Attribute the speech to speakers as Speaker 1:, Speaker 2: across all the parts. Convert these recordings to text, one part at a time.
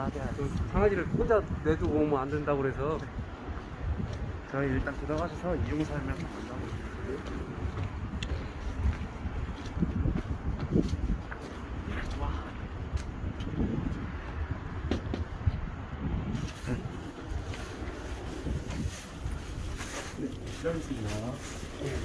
Speaker 1: 맞아.
Speaker 2: 그 강아지를 혼자 내두고 오면 안 된다고 그래서
Speaker 1: 저희 일단 들어가셔서 이용 설명 한번 네, 실례하겠습니다.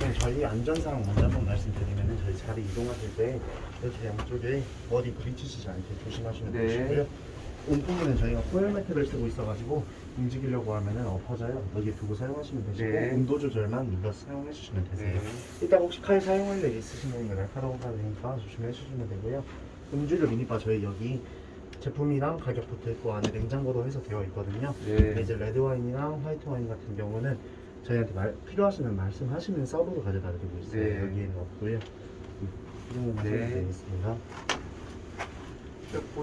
Speaker 1: 네, 저희 안전사항 먼저 한번 말씀드리면 저희 자리 이동하실 때 이렇게 양쪽에 머리 부딪히시지 않게 조심하시면
Speaker 2: 네.
Speaker 1: 되시고요. 온통에는 저희가 코일 매트를 쓰고 있어가지고 움직이려고 하면은 엎어져요. 여기 두고 사용하시면 되시고
Speaker 2: 네.
Speaker 1: 온도 조절만 눌러 사용해 주시면 되세요.
Speaker 2: 네.
Speaker 1: 이따 혹시 칼 사용할 일 있으시면 날카로운 칼이니까 조심해 주시면 되고요. 음주료 미니바 저희 여기 제품이랑 가격 붙어 있고 안에 냉장고도 해서 되어 있거든요.
Speaker 2: 네.
Speaker 1: 이제 레드 와인이랑 화이트 와인 같은 경우는 저희한테 말, 필요하시면 말씀하시면 서브로 가져다 드리고 있어요.
Speaker 2: 네.
Speaker 1: 여기에는 없고요. 음, 이정도만
Speaker 2: 네.
Speaker 1: 하시면 되겠습니다.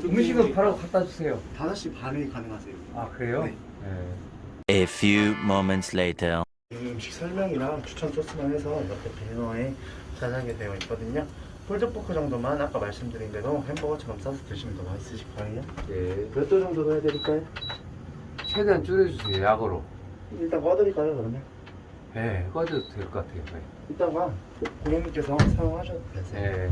Speaker 2: 음식은 바로 갖다 주세요.
Speaker 1: 5시 반에 가능하세요.
Speaker 2: 아 그래요?
Speaker 1: 네.
Speaker 2: 네.
Speaker 3: A few moments later.
Speaker 1: 이 음식 설명이랑 추천 소스만 해서 옆에 배너에 자세하게 되어 있거든요. 폴드포크 정도만 아까 말씀드린 대로 햄버거처럼 싸서 드시면 더 맛있으실 거예요.
Speaker 2: 네.
Speaker 1: 몇 도 정도 넣어야 될까요?
Speaker 2: 최대한 줄여주세요. 약으로.
Speaker 1: 일단 꺼드릴까요 그러면?
Speaker 2: 네. 꺼져도 될 것 같아요. 네.
Speaker 1: 이따가 고객님께서 사용하셔도 되세요.
Speaker 2: 네.